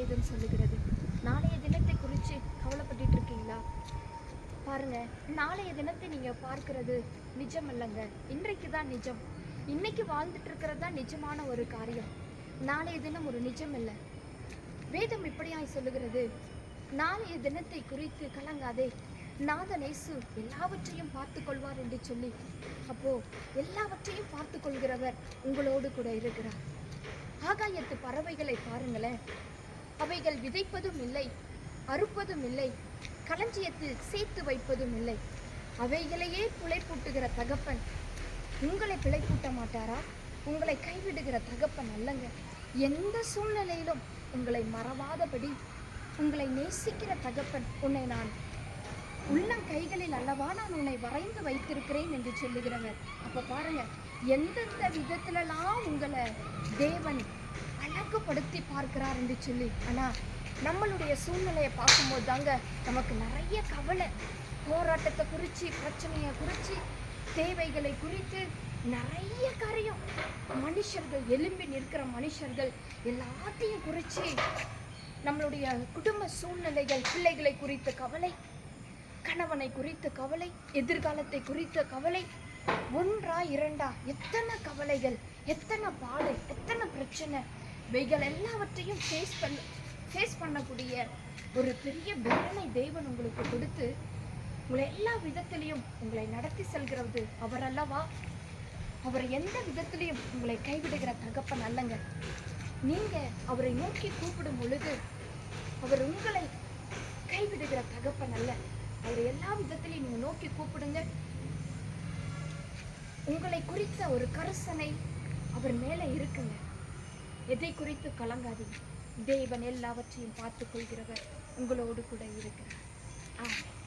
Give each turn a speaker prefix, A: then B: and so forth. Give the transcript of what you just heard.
A: வேதம் சொல்லுகிறது. நாளைய தினத்தை குறித்து கவலைப்பட்டு இருக்கீங்களா பாருங்க நாளைய தினத்தை நீங்க பார்க்கிறது நிஜம் அல்லங்க இன்றைக்கு தான் நிஜம். இன்னைக்கு வாழ்ந்துட்டு இருக்கிறது தான் நிஜமான ஒரு காரியம். நாளைய தினம் ஒரு நிஜம் இல்லை வேதம் இப்படியாய் சொல்லுகிறது. நாளைய தினத்தை குறித்து கலங்காதே. நாதனேசு எல்லாவற்றையும் பார்த்து கொள்வார் என்று சொல்லி அப்போ எல்லாவற்றையும் பார்த்து கொள்கிறவர் உங்களோடு கூட இருக்கிறார். ஆகாயத்து பறவைகளை பாருங்களேன். அவைகள் விதைப்பதும் இல்லை அறுப்பதும் இல்லை களஞ்சியத்தில் சேர்த்து வைப்பதும் இல்லை. அவைகளையே பிழைப்பூட்டுகிற தகப்பன் உங்களை பிழைப்பூட்ட மாட்டாரா? உங்களை கைவிடுகிற தகப்பன் அல்லங்க. எந்த சூழ்நிலையிலும் உங்களை மறவாதபடி உங்களை நேசிக்கிற தகப்பன் உன்னை நான் உள்ளம் கைகளில் அல்லவா நான் உன்னை வரைந்து வைத்திருக்கிறேன் என்று சொல்லுகிறவர். அப்போ பாருங்க எந்தெந்த விதத்திலலாம் உங்களை தேவன் அழகுபடுத்தி பார்க்கிறார் என்று சொல்லி. ஆனால் நம்மளுடைய சூழ்நிலையை பார்க்கும்போது தாங்க நமக்கு நிறைய கவலை. போராட்டத்தை குறித்து பிரச்சனையை குறித்து தேவைகளை குறித்து நிறைய காரியம். மனுஷர்கள் எலும்பி நிற்கிற மனுஷர்கள் எல்லாத்தையும் குறித்து நம்மளுடைய குடும்ப சூழ்நிலைகள் பிள்ளைகளை குறித்த கவலை கணவனை குறித்த கவலை எதிர்காலத்தை குறித்த கவலை ஒன்றா இரண்டா எத்தனை கவலைகள் எத்தனை பாடு எத்தனை பிரச்சனை இவைகள் எல்லாவற்றையும் ஃபேஸ் பண்ண ஃபேஸ் பண்ணக்கூடிய ஒரு பெரிய பலனை தேவன் உங்களுக்கு கொடுத்து உங்களை எல்லா விதத்திலையும் உங்களை நடத்தி செல்கிறது அவர் அல்லவா? அவர் எந்த விதத்திலையும் உங்களை கைவிடுகிற தகப்பன் அல்லங்க. நீங்கள் அவரை நோக்கி கூப்பிடும் பொழுது அவர் உங்களை கைவிடுகிற தகப்பன் அல்ல. அவர் எல்லா விதத்திலையும் நீங்கள் நோக்கி கூப்பிடுங்க உங்களை குறித்த ஒரு கரிசனை அவர் மேலே இருக்குங்க. எதை குறித்து கலங்காதீங்க தேவன் எல்லாவற்றையும் பார்த்துக் கொள்கிறவர் உங்களோடு கூட இருக்கிறார். ஆமென்.